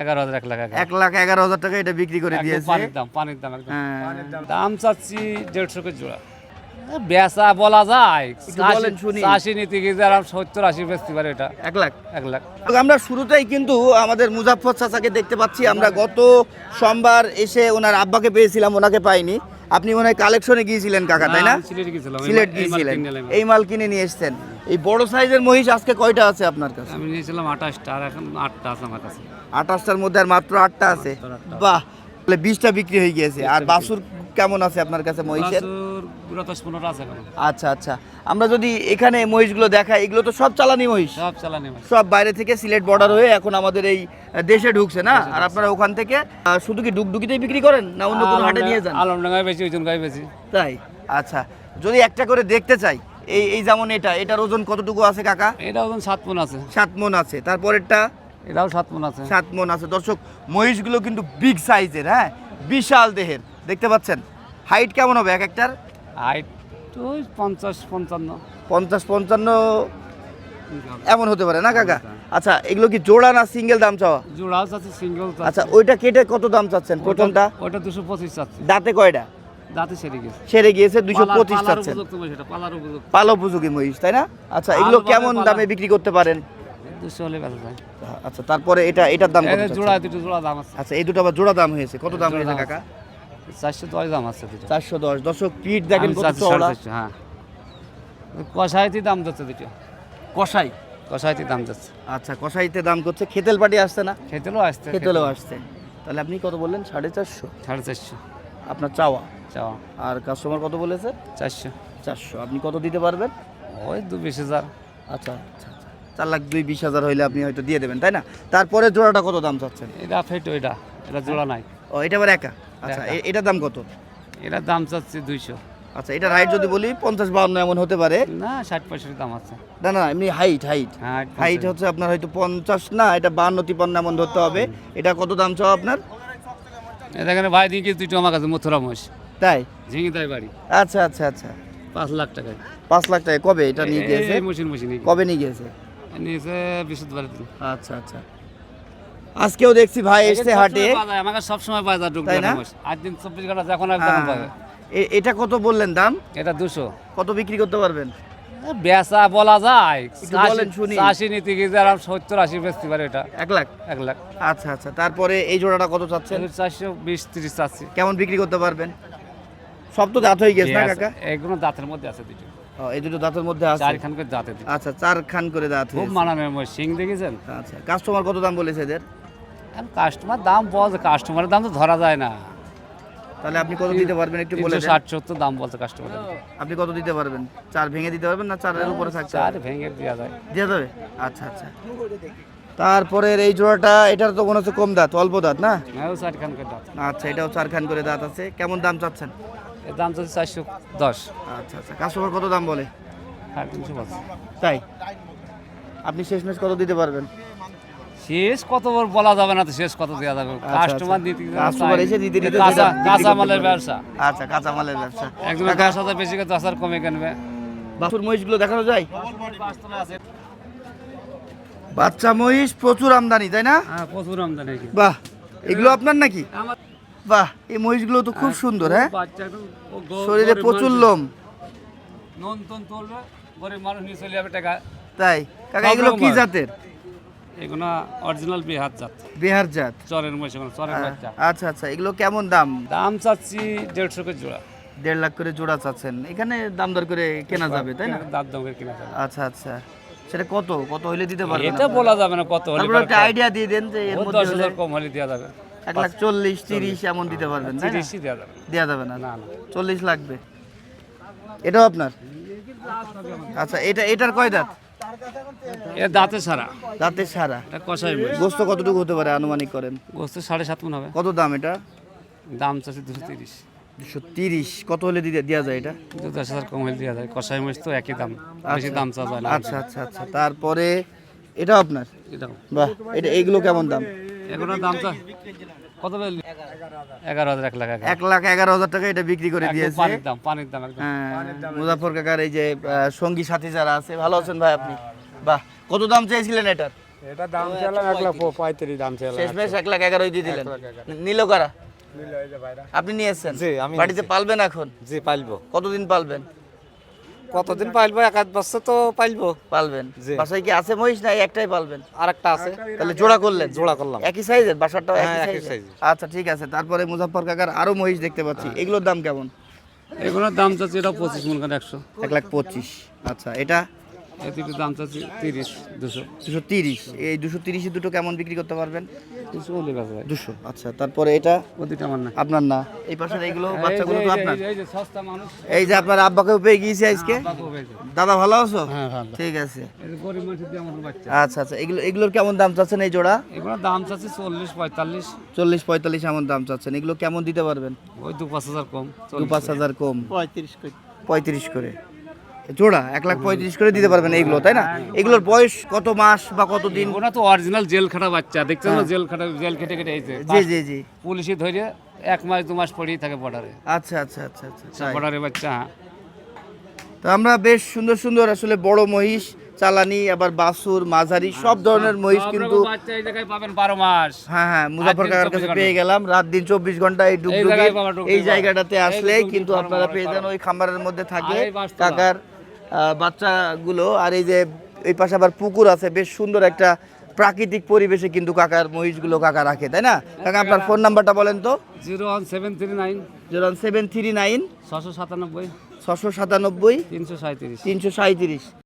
এগারো হাজার। এক লাখ এক লাখ এগারো হাজার টাকা এটা বিক্রি করে দিয়েছে। পানির দাম পানির দাম একদম। হ্যাঁ। দাম। চাচ্ছি দেড়শো করে জোড়া। বেচা বলা যায়। নীতি সত্তর আশি বেচতে পারে এটা? এক লাখ। এক লাখ। আমরা শুরুতেই কিন্তু আমাদের মুজাফর চাচাকে দেখতে পাচ্ছি। আমরা গত সোমবার এসে ওনার আব্বাকে পেয়েছিলাম ওনাকে পাইনি। আপনি মনে হয় কালেকশনে গিয়েছিলেন কাকা তাই না? সিলেট গিয়েছিলেন। এই মাল কিনে নিয়ে এসেছেন। এই বড় সাইজের মহিষ আজকে কয়টা আছে আপনার কাছে? আমি নিয়েছিলাম আঠাশটা আর এখন আটটা আছে আমার কাছে। আঠাশটার মধ্যে আর মাত্র আটটা আছে? বাহ তাহলে বিশটা বিক্রি হয়ে গিয়েছে। আর বাসুর কেমন আছে আপনার কাছে মহিষের? আচ্ছা আচ্ছা। আমরা যদি এখানে মহিষগুলো দেখাই এগুলো তো সব চালানি মহিষ। সব চালানি সব বাইরে থেকে সিলেট বর্ডার হয়ে এখন আমাদের এই দেশে ঢুকছে না? আর আপনারা ওখান থেকে শুধু কি ডুগডুগিতেই বিক্রি করেন না অন্য কোনো হাটে নিয়ে যান? আলমডাঙ্গায় বেশি ওজন গায়ে বেশি। তাই? আচ্ছা। যদি একটা করে দেখতে চাই এই এই যেমন এটা এটার ওজন কতটুকু আছে কাকা? এটা ওজন সাত মন আছে। সাত মন আছে। তারপরেরটা? এটাও সাত মন আছে। সাত মন আছে। দর্শক মহিষগুলো কিন্তু বিগ সাইজের হ্যাঁ? বিশাল দেহের। দেখতে পাচ্ছেন? হাইট কেমন হবে এক একটার? হাইট ওই পঞ্চাশ পঞ্চান্ন। পঞ্চাশ পঞ্চান্ন এমন হতে পারে না কাকা? আচ্ছা এগুলো কি জোড়া না সিঙ্গেল দাম চাওয়া? জোড়াও আছে সিঙ্গেল আচ্ছা ওইটা কেটে কত দাম চাচ্ছেন প্রথমটা? ওটা দুশো পঁচিশ চাচ্ছে। দাঁতে কয়টা? দাঁতে সেরে গেছে। সেরে গিয়েছে দুইশো পঁচিশ চাচ্ছেন। পালো উপযোগী মহিষ তাই না? আচ্ছা এগুলো কেমন দামে বিক্রি করতে পারেন? দুশো। আচ্ছা তারপরে এটা এটার দাম? জোড়া দুটো জোড়া দাম আছে। আচ্ছা এই দুটো আবার জোড়া দাম হয়েছে। কত দাম হয়েছে কাকা? চারশো দশ দাম আছে চারশো দশ। দর্শক পিঠ দেখেন হ্যাঁ। কষাইতে দাম যাচ্ছে দুটো। কষাই কষাইতে দাম যাচ্ছে। আচ্ছা কষাইতে দাম করছে। খেতেল পাটি আসছে না? খেতেলেও আসছে খেতেলেও আসছে। তাহলে আপনি কত বললেন? সাড়ে চারশো? সাড়ে চারশো। আপনার চাওয়া? চাওয়া আর কাস্টমার কত বলেছে? চারশো। চারশো। আপনি কত দিতে পারবেন? ওই দু বিশ হাজার। আচ্ছা আচ্ছা আচ্ছা। চার লাখ দুই বিশ হাজার হইলে আপনি হয়তো দিয়ে দেবেন তাই না? তারপরে জোড়াটা কত দাম চাচ্ছেন? এটা ফেটো এটা এটা জোড়া নাই। ও এটা আবার একা? আচ্ছা এটার দাম কত? এটার দাম চাচ্ছে দুইশো। আচ্ছা এটা রাইট যদি বলি পঞ্চাশ বাউন্ন এমন হতে পারে। না ষাট পঁয়ষট্টি দাম আছে। না না এমনি হাইট হাইট হাইট হচ্ছে আপনার হয়তো পঞ্চাশ না এটা বান্ন তিপান্ন এমন ধরতে হবে। এটা কত দাম চাও আপনার? এখানে ভাই দিকে দুটো আমার কাছে মথুরা মোষ তাই? বাড়ি। আচ্ছা আচ্ছা আচ্ছা। পাঁচ লাখ টাকায়। পাঁচ লাখ টাকা কবে এটা নিয়ে গিয়েছে? এই মেশিন মেশিন কবে নিয়ে গিয়েছে? নিয়েছে বৃহস্পতিবার আচ্ছা আচ্ছা। আজকেও দেখছি ভাই এসছে হাটে। আমাকে সব সময় বাজার ঢুকবে না? আট দিন চব্বিশ ঘণ্টা যখন তখন পাবে এটা কত বললেন দাম? এটা দুশো। কত বিক্রি করতে পারবেন? বেচা বলা যায়। একটু বলেন শুনি। চাষি নীতি গিয়ে যারা সত্তর আশি বেচতে পারে এটা। এক লাখ? এক লাখ। আচ্ছা আচ্ছা। তারপরে এই জোড়াটা কত চাচ্ছেন? চারশো বিশ তিরিশ চাচ্ছি। কেমন বিক্রি করতে পারবেন? সব তো দাঁত হয়ে গেছে না কাকা? এগুলো দাঁতের মধ্যে আছে দুটো ও, এই দুটো দাঁতের মধ্যে আছে? চারখান করে দাঁতে আচ্ছা চার খান করে দাঁত খুব। মানানো সিং দেখেছেন? আচ্ছা কাস্টমার কত দাম বলেছে এদের? কাস্টমার দাম বলছে কাস্টমারের দাম তো ধরা যায় না। তাহলে আপনি কত দিতে পারবেন একটু বলে ষাট সত্তর দাম বলছে কাস্টমার আপনি কত দিতে পারবেন? চার ভেঙে দিতে পারবেন না চারের উপরে থাকতে চার ভেঙে দেওয়া যায়। দিয়ে দেবে আচ্ছা আচ্ছা। তারপরে এই জোড়াটা এটার তো মনে হচ্ছে কম দাঁত অল্প দাঁত না? হ্যাঁ চারখান আচ্ছা এটাও চার খান করে দাঁত আছে। কেমন দাম চাচ্ছেন? দাম চাচ্ছে চারশো দশ। আচ্ছা আচ্ছা। কাস্টমার কত দাম বলে? সাড়ে তিনশো বলছে তাই? আপনি শেষ শেষমেশ কত দিতে পারবেন? শেষ কত বলা যাবে না তো শেষ কত দেওয়া যাবে? আচ্ছা, কাস্টমার আচ্ছা। দিতে কাস্টমার এসে দিতে দিতে কাঁচা কাঁচা মালের ব্যবসা। আচ্ছা কাঁচা মালের ব্যবসা। একজন কাকা, দশ হাজার বেশি করে দশ হাজার কমে কিনবে। বাছুর মহিষগুলো দেখানো যায়? বাচ্চা মহিষ প্রচুর আমদানি তাই না? হ্যাঁ প্রচুর আমদানি বাহ এগুলো আপনার নাকি? বাহ এই মহিষগুলো তো খুব সুন্দর হ্যাঁ? ও গ- শরীরে প্রচুর লোম। তাই? কাকা এগুলো কি জাতের? এগুলো অরিজিনাল বিহার জাত। বিহার জাত। চরের মহিষ চরের বাচ্চা। আচ্ছা আচ্ছা এগুলো কেমন দাম? দাম চাচ্ছি দেড়শো করে জোড়া। দেড় লাখ করে জোড়া চাচ্ছেন। এখানে দাম দর করে কেনা যাবে তাই না? দাঁত দাম করে কিনা যাবে। আচ্ছা আচ্ছা। সেটা কত? কত হইলে দিতে পারবেন এটা বলা যাবে না কত হলে একটা আইডিয়া দিয়ে দেন যে এর মধ্যে দশ হলে হাজার কম হলে দেওয়া যাবে। এক লাখ চল্লিশ তিরিশ এমন দিতে পারবেন না? তিরিশই দেওয়া যাবে। দেওয়া যাবে না? না না। চল্লিশ লাগবে। এটাও আপনার? আচ্ছা এটা এটার কয় দাঁত? এ দাঁতে সারা দাঁতের সারা এটা কষাই গোস্ত কতটুকু হতে পারে আনুমানিক করেন? গোস্ত সাড়ে সাত মন হবে। কত দাম এটা? দাম চাচ্ছে দুশো তিরিশ। দুশো তিরিশ কত হলে দেওয়া যায় এটা? দশ হাজার কম হলে দেওয়া যায়। কষাই মহিষ তো একই দাম বেশি দাম চাওয়া যায় না। আচ্ছা আচ্ছা আচ্ছা। তারপরে এটাও আপনার? এটাও। বাহ এটা এইগুলো কেমন দাম? এগুলোর দাম চা কত এগারো হাজার এক লাখ এক লাখ এগারো হাজার টাকা এটা বিক্রি করে দিয়েছে। পানির দাম পানির দাম একদম। হ্যাঁ মুজাফর কাকার এই যে আহ, সঙ্গী সাথী যারা আছে ভালো আছেন ভাই আপনি? বাহ কত দাম চাইছিলেন এটার? এটা দাম চাইলাম এক লাখ পঁয়ত্রিশ দাম চাইলাম শেষমেশ এক লাখ এগারোই দিয়ে দিলেন। লাখ আপনি নিয়ে এসছেন জি, আমি বাড়িতে পালবেন এখন? জি পাইলবো কতদিন পালবেন? কতদিন পাইলবো এক আধ বছর তো পাইলবো পালবেন? জি। বাসায় কি আছে মহিষ না একটাই পালবেন? আর একটা আছে। তাহলে জোড়া করলেন? জোড়া করলাম। একই সাইজের? বাসারটাও হ্যাঁ, একই সাইজ আচ্ছা ঠিক আছে। তারপরে মুজাফর কাকার আরও মহিষ দেখতে পাচ্ছি। এগুলোর দাম কেমন? এগুলোর দাম চাচ্ছি এটা পঁচিশ মন করে একশো। এক লাখ পঁচিশ। আচ্ছা এটা এই দুটো দাম চাচ্ছি তিরিশ দুশো। দুশো তিরিশ। এই দুশো তিরিশে দুটো কেমন বিক্রি করতে পারবেন? দুশো হলে গেছে দুশো। আচ্ছা তারপরে এটা? ও দুটো আমার না। আপনার না। এই পাশের এইগুলো বাচ্চাগুলো তো আপনার। এই যে সস্তা মানুষ। এই যে আপনার আব্বাকেও পেয়ে গিয়েছি আজকে। দাদা ভালো আছো? হ্যাঁ ভালো। ঠিক আছে। গরিব মানুষের দিয়ে আমার বাচ্চা। আচ্ছা আচ্ছা এগুলো এগুলোর কেমন দাম চাচ্ছেন এই জোড়া? এগুলোর দাম চাচ্ছি চল্লিশ পঁয়তাল্লিশ। চল্লিশ পঁয়তাল্লিশ এমন দাম চাচ্ছেন। এগুলো কেমন দিতে পারবেন? ওই দু পাঁচ হাজার কম দু পাঁচ হাজার কম। পঁয়ত্রিশ করে। জোড়া এক লাখ পঁয়ত্রিশ করে দিতে পারবেন এইগুলো তাই না? এগুলোর বয়স কত মাস বা কত দিন? ওরা তো অরিজিনাল জেল খাটা বাচ্চা দেখছেন জেল খাটা জেল খেটে খেটে এইছে জি জি জি। পুলিশে ধরে এক মাস দু মাস পরেই থাকে বর্ডারে আচ্ছা আচ্ছা আচ্ছা আচ্ছা বর্ডারে বাচ্চা হ্যাঁ। তো আমরা বেশ সুন্দর সুন্দর আসলে বড় মহিষ চালানি আবার বাসুর মাঝারি সব ধরনের মহিষ কিন্তু বারো মাস। হ্যাঁ হ্যাঁ মুজাফর কাকার কাছে পেয়ে গেলাম। রাত দিন চব্বিশ ঘণ্টা এই ডুগডুগি এই জায়গাটাতে আসলে কিন্তু আপনারা পেয়ে যান ওই খামারের মধ্যে থাকে। কাকার বাচ্চাগুলো আর এই যে এই পাশে আবার পুকুর আছে বেশ সুন্দর একটা প্রাকৃতিক পরিবেশে কিন্তু কাকার মহিষগুলো কাকা রাখে তাই না? কাকা আপনার ফোন নাম্বারটা বলেন তো। Zero one seven three nine. Zero one seven three nine. ছশো সাতানব্বই। ছশো সাতানব্বই। তিনশো সাঁত্রিশ তিনশো সাঁত্রিশ